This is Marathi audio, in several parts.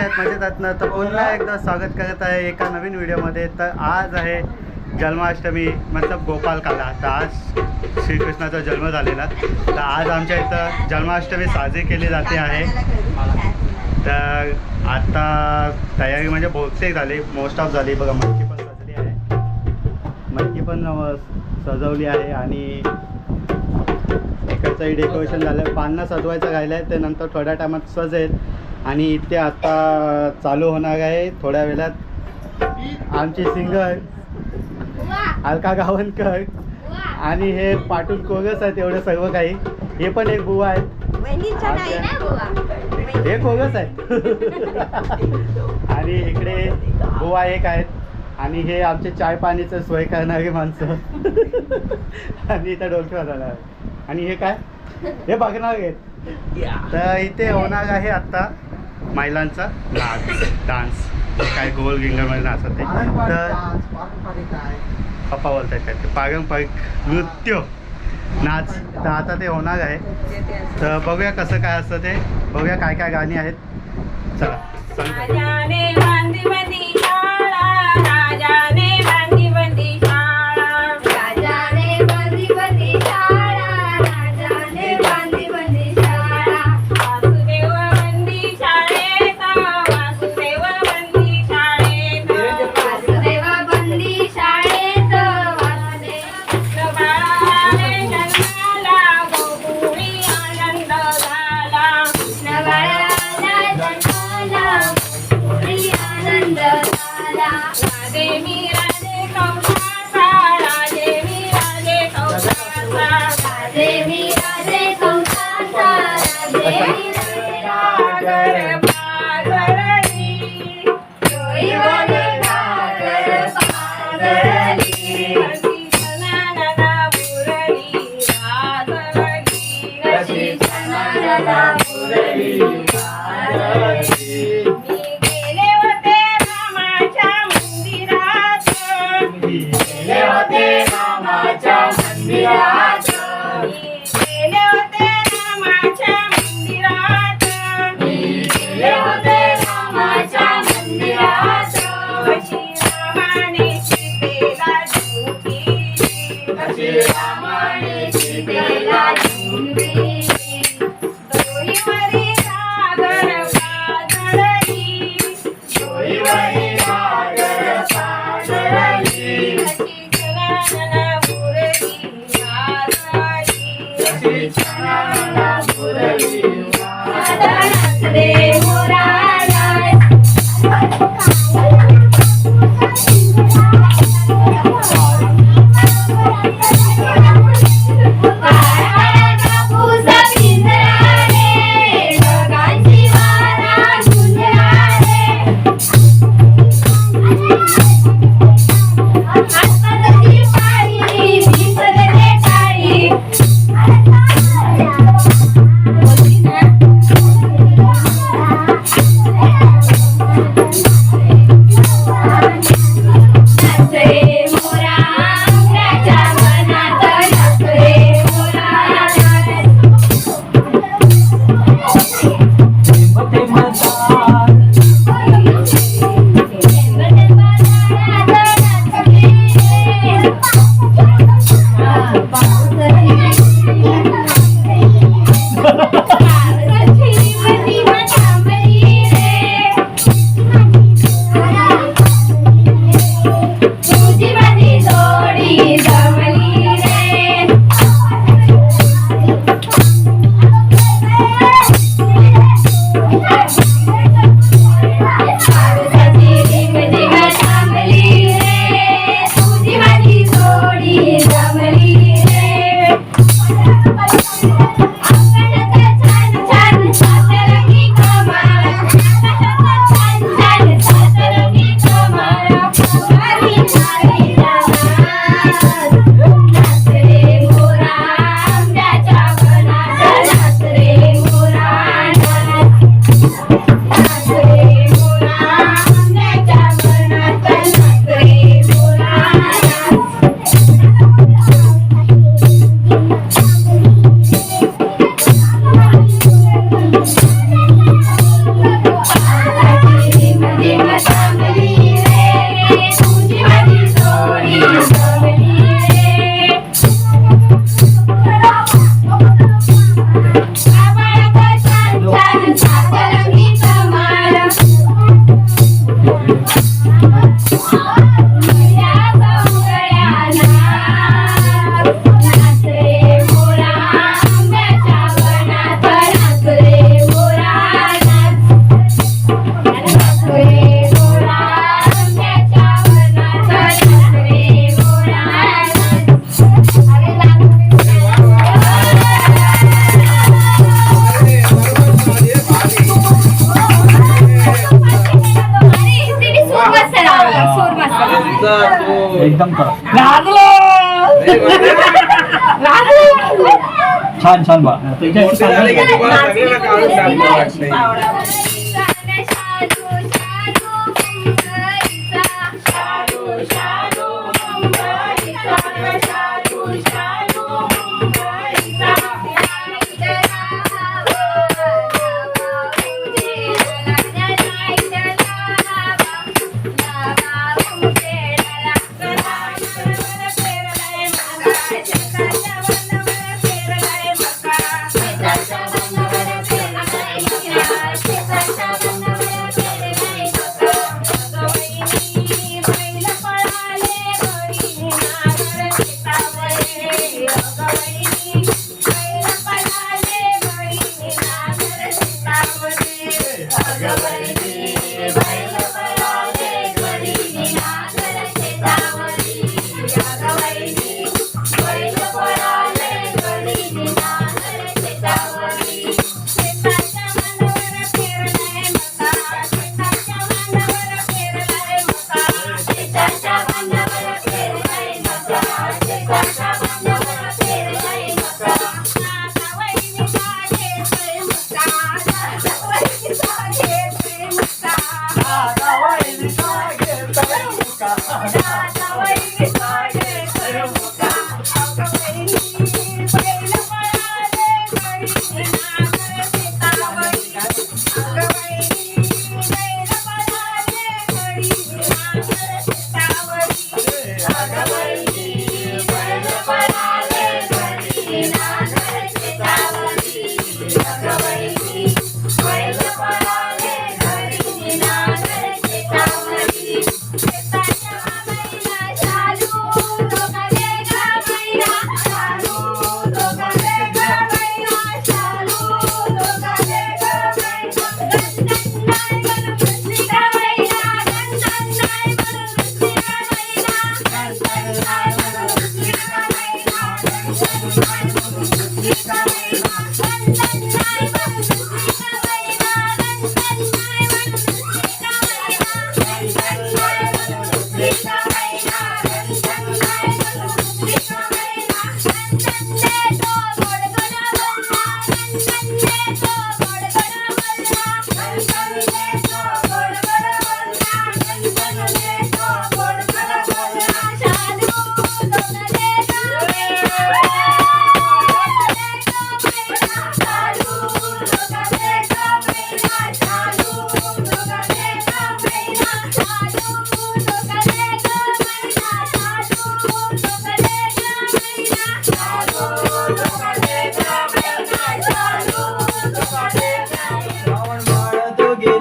कसे आहेत मजेत आहेत ना? तर पुन्हा एकदा स्वागत करत आहे एका नवीन व्हिडिओमध्ये. तर आज आहे जन्माष्टमी मतलब गोपाल काला तर आज श्रीकृष्णाचा जन्म झालेला. तर आज आमच्या इथं जन्माष्टमी साजरी केली जाते आहे. तर आता तयारी म्हणजे बहुतेक झाली मोस्ट ऑफ झाली. बघा मटकी पण सजली आहे. मटकी पण सजवली आहे आणि इकडचंही डेकोरेशन झालं. पानं सजवायचं राहिलं आहे ते नंतर थोड्या टायमात सजेल. आणि इथे आता चालू होणार आहे थोड्या वेळात. आमची सिंगर अलका गावणकर आणि हे पाटून कोगस आहेत एवढं सर्व काही. हे पण एक बुवा आहेत. वहिनींच्या नाही ना बुवा? हे कोगस आहेत. आणि इकडे बुवा एक आहेत. आणि हे आमचे चाय पाणीचं सोय करणारी माणसं. आणि इथं डोलकी वाजवणार आहे आणि हे काय? हे बघणार आहेत. तर इथे होणार आहे आता. महिलांचा नाच डान्स काय गोल गिंगरमध्ये नाचत ते. तर पप्पा बोलत आहेत काय ते? पारंपरिक नृत्य नाच. तर आता ते होणार आहे. तर बघूया कसं काय असतं ते. बघूया काय काय गाणी आहेत. चला सांग Tá por. छान छान बा.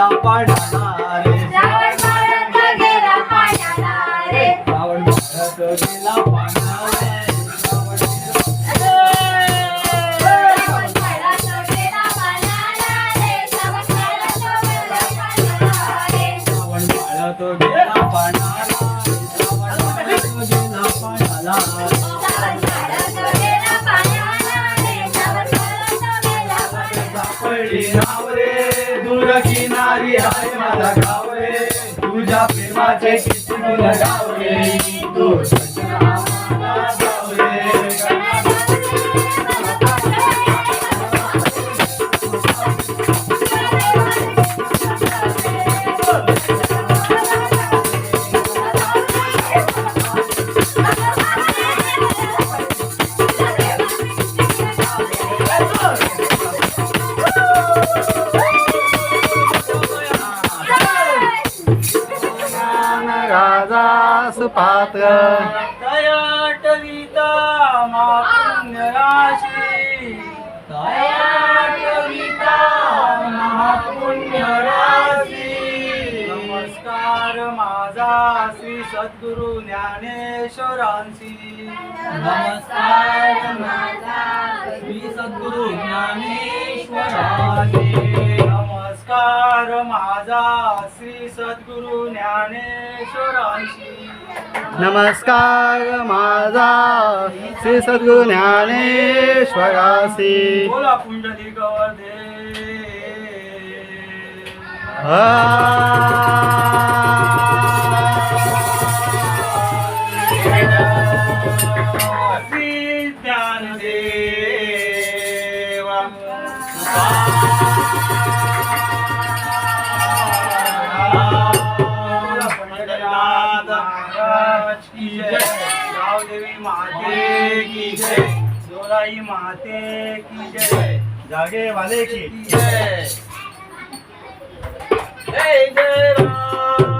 तो చేసి दयाटविता मा पुण्यराशी। दयाटविता नमस्कार माझा श्री सद्गुरु ज्ञानेश्वरांशी। नमस्कार माझा श्री सद्गुरु ज्ञानेश्वरांशी। नमस्कार माझा श्री सद्गुरु ज्ञानेश्वरांशी। नमस्कार माझा श्री सद्गुरु ज्ञानेश्वरासी हा की जय. जोराई माते की जय. जागे वाले की की. जय. जय जय राम.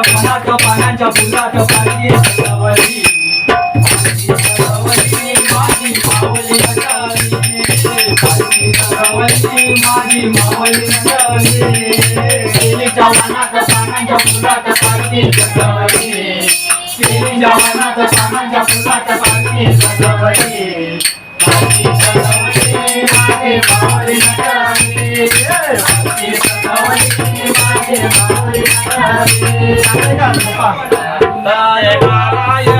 देवीच्या पानाच्या पानाच्या फुलात पालखी सजवली पालखी सजवली माझी मावली नटली पालखी सजवली माझी मावली नटली देवीच्या वनात पानांच्या फुलात पालखी सजवली देवीच्या वनात पानाच्या फुलात पालखी सजवली पालखी सजवली माझी माऊली नटली पालखी सजवली माझी माऊली नटली Yeah.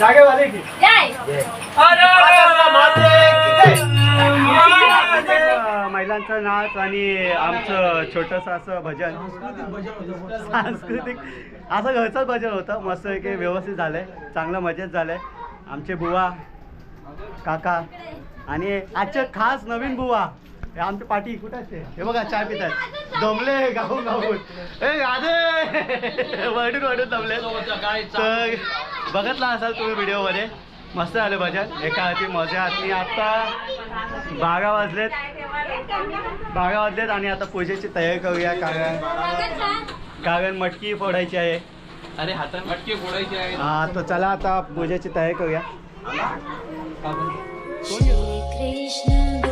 जागे वाले की अरे महिलांचा नाच आणि आमचं छोटस असं भजन. सांस्कृतिक असं घरचंच भजन होतं. मस्त की व्यवस्थित झालंय. चांगलं मजेत झालंय. आमचे बुवा काका आणि आजचे खास नवीन बुवा. आमचे पाठी कुठे असते हे बघा चाय पितात दमले गाऊन गाऊन ए गादे वडून वडून दमले. तर बघितला असाल तुम्ही व्हिडिओमध्ये? मस्त आले भजन. एका हाती मजा आणि आता बारा वाजलेत. बारा वाजलेत आणि आता पूजेची तयारी करूया कारण कारण मटकी फोडायची आहे. अरे हातात मटके फोडायचे आहे. हा तर चला आता पूजेची तयारी करूया. श्रीकृष्ण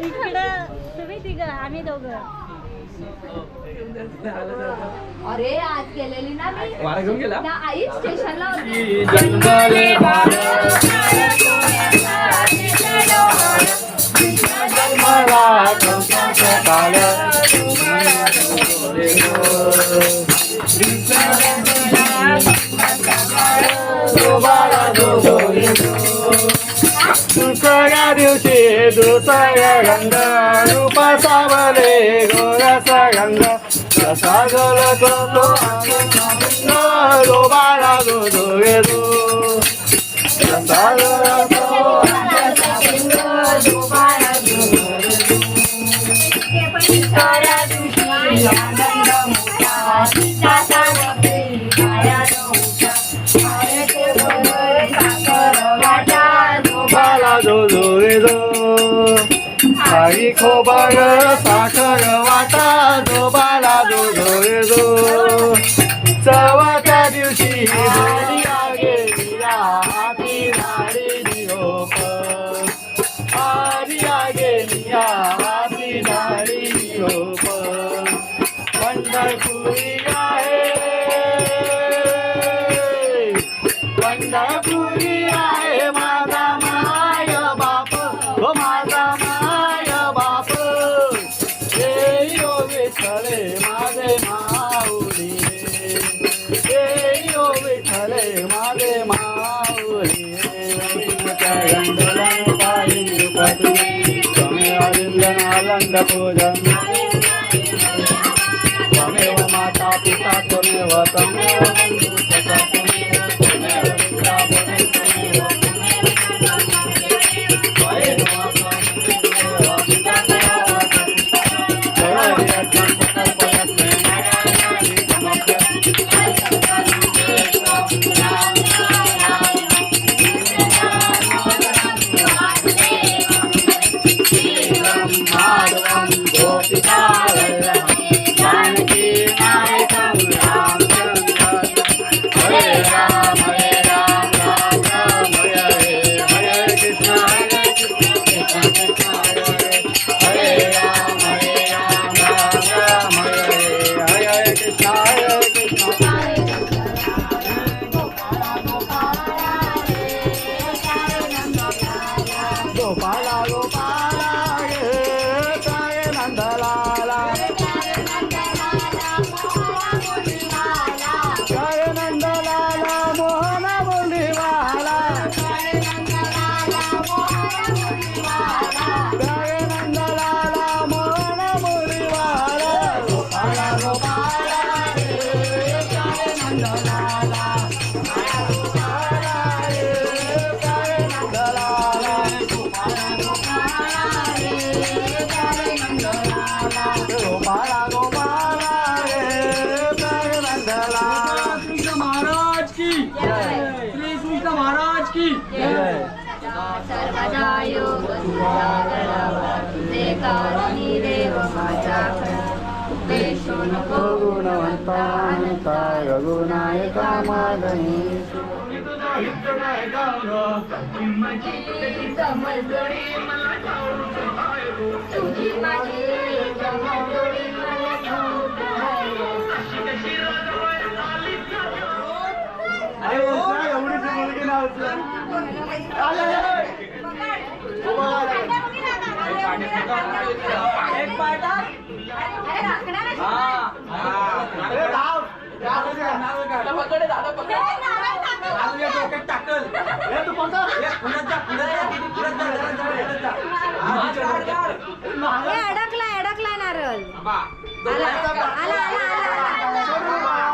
इकडं तुम्ही तिघ आम्ही दोघं. अरे आज गेलेली ना मी. वारा घेऊन गेला? ना आई स्टेशनला होती. या दिवशी दुसऱ्या गंग रूपा सावले गोरसा गंग खोबर साखर वाटा जो बाला दो जो चवाच्या दिवशी ఆనంద పూజ త్వమేవ మాతా పితా త్వమేవ తమేవ सर्वदा योग तुझे कारणी देव माझा देशो नको गुणवंता रघुनायका मागणी तुझी माझी जमजोडी मला ठाऊक आहे. एवढीच मुलगी नाव ए, अडकला अडकला नारळ. आला. आला आला आला.